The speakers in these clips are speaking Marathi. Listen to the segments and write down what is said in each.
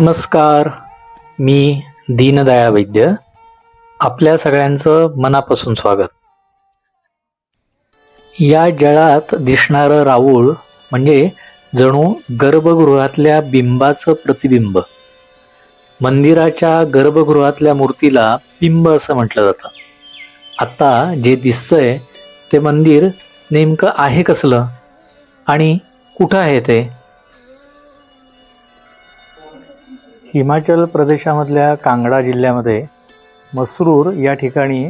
नमस्कार. मी दीनदया वैद्य. आपल्या सगळ्यांचं मनापासून स्वागत. या जळात दिसणारं राऊळ म्हणजे जणू गर्भगृहातल्या बिंबाचं प्रतिबिंब. मंदिराच्या गर्भगृहातल्या मूर्तीला बिंब असं म्हटलं जातं. आत्ता जे दिसतंय ते मंदिर नेमकं आहे कसलं? आणि कुठं आहे ते? हिमाचल प्रदेशामधल्या कांगडा जिल्ह्यामध्ये मसरूर या ठिकाणी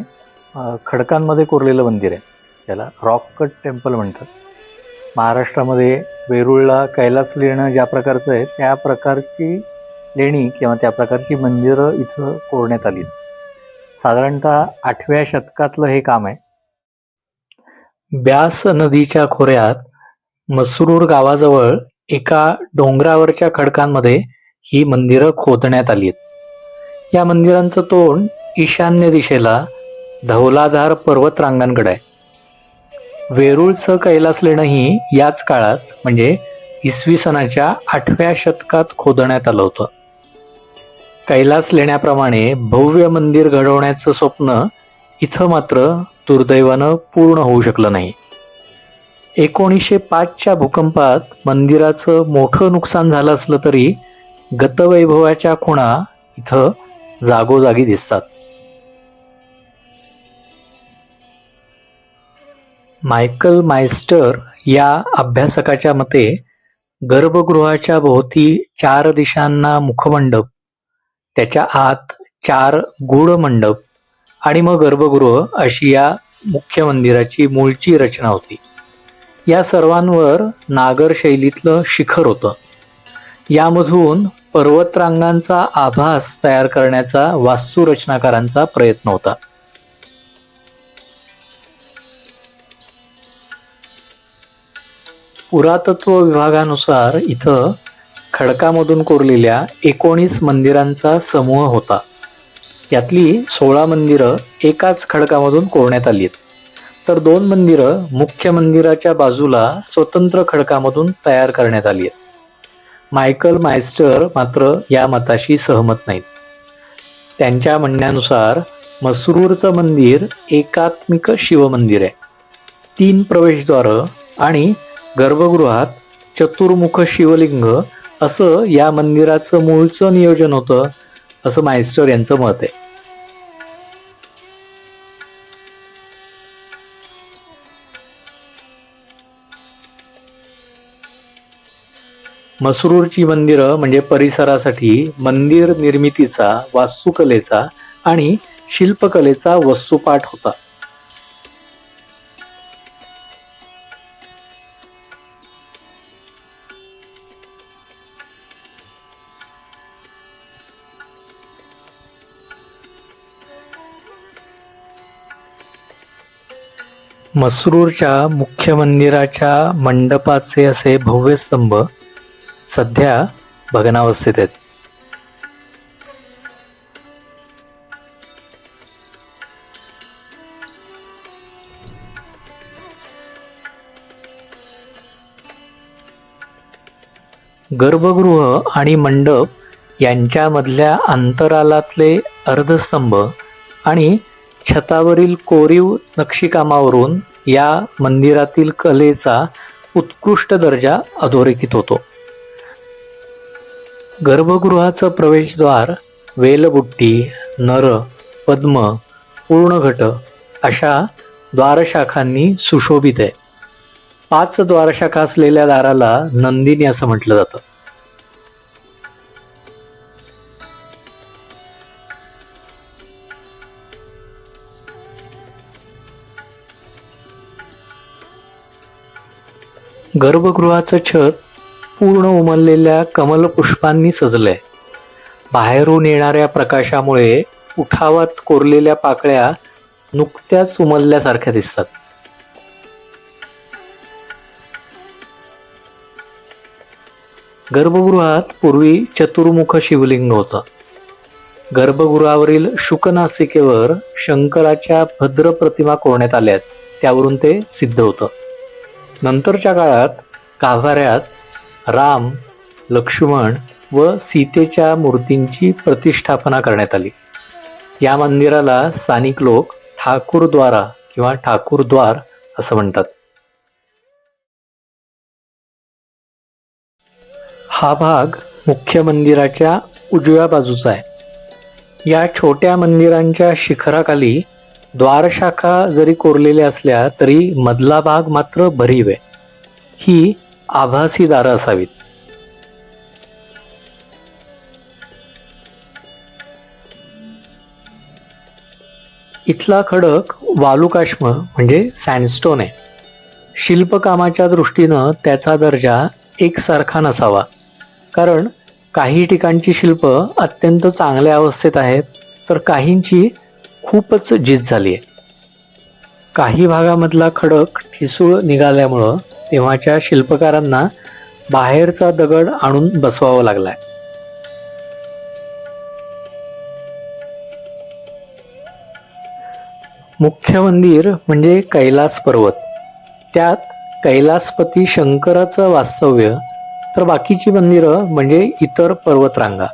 खडकांमध्ये कोरलेलं मंदिर आहे. त्याला रॉक कट टेम्पल म्हणतात. महाराष्ट्रामध्ये वेरूळला कैलास लेणं ज्या प्रकारचं आहे त्या प्रकारची लेणी किंवा त्या प्रकारची मंदिरं इथं कोरण्यात आली साधारणतः आठव्या शतकातलं हे काम आहे. ब्यास नदीच्या खोऱ्यात मसरूर गावाजवळ एका डोंगरावरच्या खडकांमध्ये ही मंदिरं खोदण्यात आली आहेत. या मंदिरांचं तोंड ईशान्य दिशेला धौलाधार पर्वतरांगांकडे आहे. वेरूळचं कैलास लेणंही याच काळात म्हणजे इसवी सनाच्या आठव्या शतकात खोदण्यात आलं होतं. कैलास लेण्याप्रमाणे भव्य मंदिर घडवण्याचं स्वप्न इथं मात्र दुर्दैवानं पूर्ण होऊ शकलं नाही. एकोणीसशे पाचच्या भूकंपात मंदिराचं मोठं नुकसान झालं असलं तरी गतवैभवाच्या खुणा इथं जागोजागी दिसतात. मायकल मायस्टर या अभ्यासकाच्या मते गर्भगृहाच्या भोवती चार दिशांना मुखमंडप त्याच्या आत चार गूढ मंडप आणि मग गर्भगृह अशी या मुख्य मंदिराची मूळची रचना होती. या सर्वांवर नागर शैलीतलं शिखर होतं. यामधून पर्वतरांगांचा आभास तयार करण्याचा वास्तुरचनाकारांचा प्रयत्न होता. पुरातत्व विभागानुसार इथं खडकामधून कोरलेल्या एकोणीस मंदिरांचा समूह होता. यातली सोळा मंदिरं एकाच खडकामधून कोरण्यात आली आहेत तर दोन मंदिरं मुख्य मंदिराच्या बाजूला स्वतंत्र खडकामधून तयार करण्यात आली आहेत मायकल मायस्टर मात्र या मताशी सहमत नाहीत. त्यांच्या म्हणण्यानुसार मसरूरचं मंदिर एकात्मिक शिवमंदिर आहे. तीन प्रवेशद्वारं आणि गर्भगृहात चतुर्मुख शिवलिंग असं या मंदिराचं मूळचं नियोजन होतं असं मायस्टर यांचं मत आहे. मसरूरची मंदिरं म्हणजे परिसरासाठी मंदिर निर्मितीचा वास्तुकलेचा आणि शिल्पकलेचा वस्तुपाठ होता. मसरूरच्या मुख्य मंदिराच्या मंडपाचे असे भव्य स्तंभ सध्या भग्नावस्थेत आहेत. गर्भगृह आणि मंडप यांच्यामधल्या अंतरालातले अर्धस्तंभ आणि छतावरील कोरीव नक्षीकामावरून या मंदिरातील कलेचा उत्कृष्ट दर्जा अधोरेखित होतो. गर्भगृहाचं प्रवेशद्वार वेलबुट्टी नर पद्म पूर्णघट अशा द्वारशाखांनी सुशोभित आहे. पाच द्वारशाखा असलेल्या दाराला नंदिनी असं म्हटलं जातं. गर्भगृहाचं छत पूर्ण उमललेल्या कमलपुष्पांनी सजलंय. बाहेरून येणाऱ्या प्रकाशामुळे उठावात कोरलेल्या पाकळ्या नुकत्याच उमलल्यासारख्या दिसतात. गर्भगृहात पूर्वी चतुर्मुख शिवलिंग होतं गर्भगृहावरील शुकनासिकेवर शंकराच्या भद्र प्रतिमा कोरण्यात आल्यात त्यावरून ते सिद्ध होतं. नंतरच्या काळात गाभाऱ्यात राम लक्ष्मण व सीतेच्या मूर्तींची प्रतिष्ठापना करण्यात आली. या मंदिराला स्थानिक लोक ठाकूरद्वारा किंवा ठाकूरद्वार असं म्हणतात. हा भाग मुख्य मंदिराच्या उजव्या बाजूचा आहे. या छोट्या मंदिरांच्या शिखराखाली द्वारशाखा जरी कोरलेल्या असल्या तरी मधला भाग मात्र भरीव आहे. ही आभासी दारं असावीत. इथला खडक वालुकाश्म म्हणजे सँडस्टोन आहे. शिल्पकामाच्या दृष्टीनं त्याचा दर्जा एकसारखा नसावा. कारण काही ठिकाणची शिल्प अत्यंत चांगल्या अवस्थेत आहेत तर काहींची खूपच जीत झाली आहे काही भागामधला खडक ठिसूळ निघाल्यामुळं तेव्हाच्या शिल्पकारांना बाहेरचा दगड आणून बसवावा लागलाय. मुख्य मंदिर म्हणजे कैलास पर्वत. त्यात कैलासपती शंकराचं वास्तव्य तर बाकीची मंदिरं म्हणजे इतर पर्वतरांगा.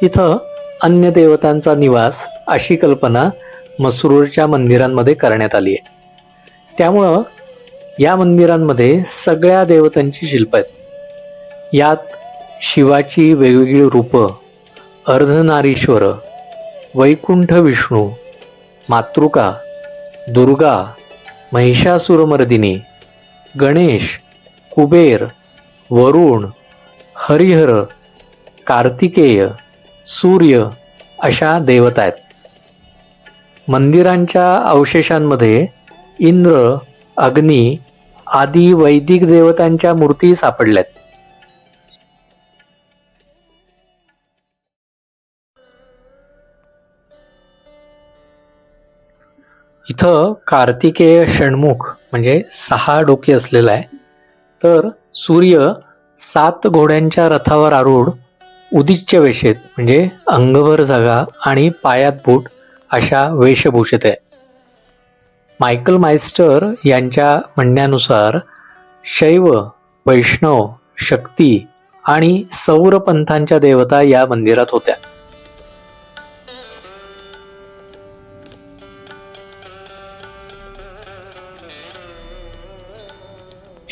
तिथं अन्य देवतांचा निवास अशी कल्पना मसरूरच्या मंदिरांमध्ये करण्यात आली आहे त्यामुळं या मंदिरांमध्ये सगळ्या देवतांची शिल्प आहेत. यात शिवाची वेगवेगळी रूपं अर्धनारीश्वर वैकुंठ विष्णू मातृका दुर्गा महिषासुरमर्दिनी गणेश कुबेर वरुण हरिहर कार्तिकेय सूर्य अशा देवता आहेत. मंदिरांच्या अवशेषांमध्ये इंद्र अग्नी आदी वैदिक देवतांच्या मूर्ती सापडल्यात. इथं कार्तिकेय षण्मुख म्हणजे सहा डोके असलेला आहे. तर सूर्य सात घोड्यांच्या रथावर आरूढ उदिच्य वेशेत म्हणजे अंगभर जागा आणि पायात बूट अशा वेशभूषेत आहे. मायकल मायस्टर यांच्या म्हणण्यानुसार शैव वैष्णव शक्ती आणि सौरपंथांच्या देवता या मंदिरात होत्या.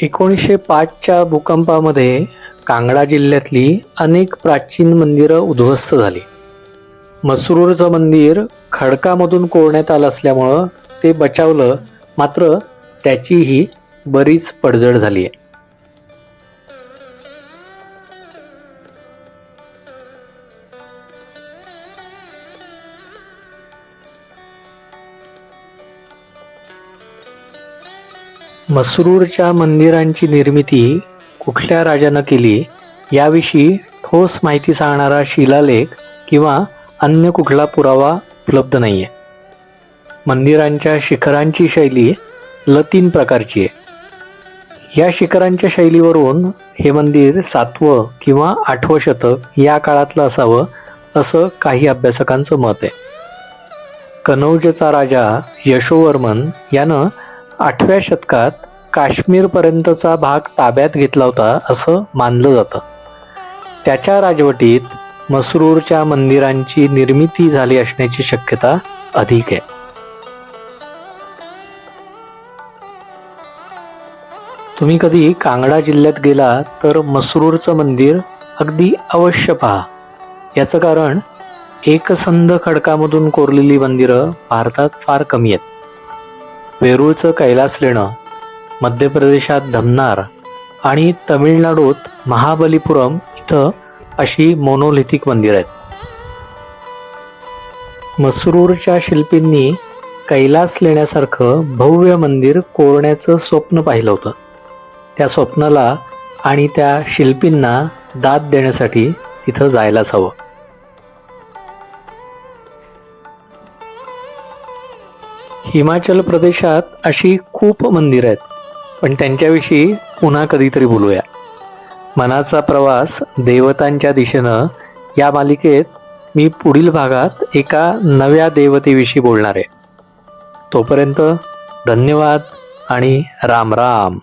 एकोणीसशे पाचच्या भूकंपामध्ये कांगडा जिल्ह्यातली अनेक प्राचीन मंदिरं उद्ध्वस्त झाली. मसरूरचं मंदिर खडकामधून कोरण्यात आलं असल्यामुळं ते बचावलं मात्र त्याचीही बरीच पडझड झाली आहे मसरूरच्या मंदिरांची निर्मिती कुठल्या राजानं केली याविषयी ठोस माहिती सांगणारा शिलालेख किंवा अन्य कुठला पुरावा उपलब्ध नाही आहे मंदिरांच्या शिखरांची शैली लतीन प्रकारची आहे. या शिखरांच्या शैलीवरून हे मंदिर सातवं किंवा आठवं शतक या काळातलं असावं असं काही अभ्यासकांचं मत आहे. कनौजचा राजा यशोवर्मन यानं आठव्या शतकात काश्मीरपर्यंतचा भाग ताब्यात घेतला होता असं मानलं जातं. त्याच्या राजवटीत मसरूरच्या मंदिरांची निर्मिती झाली असण्याची शक्यता अधिक आहे. तुम्ही कधी कांगडा जिल्ह्यात गेला तर मसरूरचं मंदिर अगदी अवश्य पहा. याचं कारण एकसंध खडकामधून कोरलेली मंदिरं भारतात फार कमी आहेत. वेरूळचं कैलास लेणं मध्य प्रदेशात धमनार आणि तमिळनाडूत महाबलीपुरम इथं अशी मोनोलिथिक मंदिरं आहेत. मसरूरच्या शिल्पींनी कैलास लेण्यासारखं भव्य मंदिर कोरण्याचं स्वप्न पाहिलं होतं. त्या स्वप्नाला आणि त्या शिल्पींना दाद देण्यासाठी तिथं जायलाच हवं. हिमाचल प्रदेशात अशी खूप मंदिरं आहेत पण त्यांच्याविषयी पुन्हा कधीतरी बोलूया. मनाचा प्रवास देवतांच्या दिशेनं या मालिकेत मी पुढील भागात एका नव्या देवतेविषयी बोलणार आहे. तोपर्यंत धन्यवाद आणि राम राम.